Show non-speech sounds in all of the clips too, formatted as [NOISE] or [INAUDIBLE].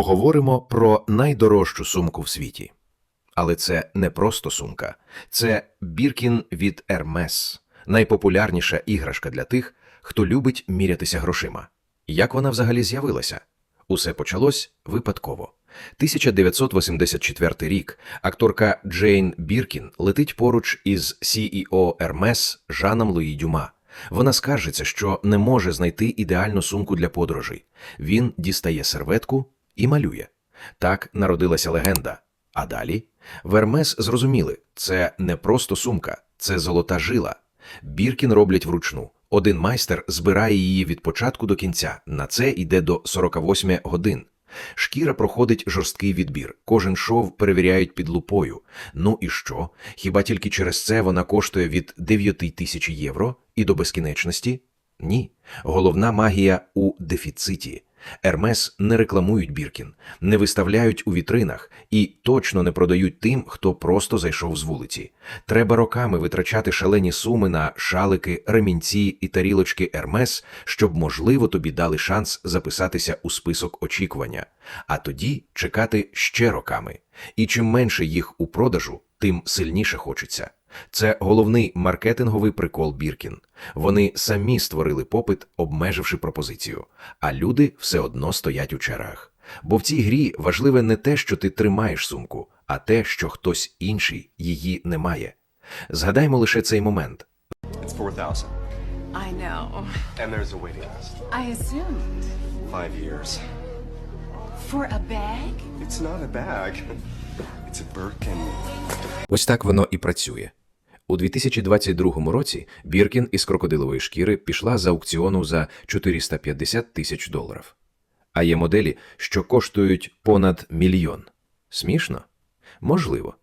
Поговоримо про найдорожчу сумку в світі. Але це не просто сумка, це Біркін від Hermes, найпопулярніша іграшка для тих, хто любить мірятися грошима. Як вона взагалі з'явилася? Усе почалось випадково. 1984 рік акторка Джейн Біркін летить поруч із CEO Hermes Жаном Луї Дюма. Вона скаржиться, що не може знайти ідеальну сумку для подорожей. Він дістає серветку і малює. Так народилася легенда. А далі в Hermes зрозуміли, це не просто сумка, це золота жила. Біркін роблять вручну. Один майстер збирає її від початку до кінця. На це йде до 48 годин. Шкіра проходить жорсткий відбір. Кожен шов перевіряють під лупою. Ну і що? Хіба тільки через це вона коштує від 9 тисяч євро і до безкінечності? Ні. Головна магія у дефіциті. Ермес не рекламують Біркін, не виставляють у вітринах і точно не продають тим, хто просто зайшов з вулиці. Треба роками витрачати шалені суми на шалики, ремінці і тарілочки Ермес, щоб, можливо, тобі дали шанс записатися у список очікування, а тоді чекати ще роками. І чим менше їх у продажу, тим сильніше хочеться. Це головний маркетинговий прикол Біркін. Вони самі створили попит, обмеживши пропозицію, а люди все одно стоять у чергах. Бо в цій грі важливе не те, що ти тримаєш сумку, а те, що хтось інший її не має. Згадаймо лише цей момент. It's 4,000. I know. And there's a waiting list. I assumed. Five years. For a bag? It's not a bag. [LAUGHS] It's a Birkin. Ось так воно і працює. У 2022 році Біркін із крокодилової шкіри пішла з аукціону за 450 тисяч доларів. А є моделі, що коштують понад мільйон. Смішно? Можливо.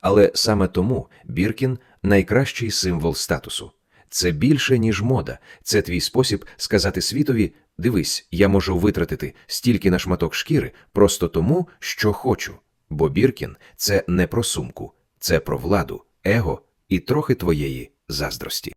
Але саме тому Біркін найкращий символ статусу. Це більше, ніж мода. Це твій спосіб сказати світові: дивись, я можу витратити стільки на шматок шкіри просто тому, що хочу. Бо Біркін це не про сумку, це про владу, его і трохи твоєї заздрості.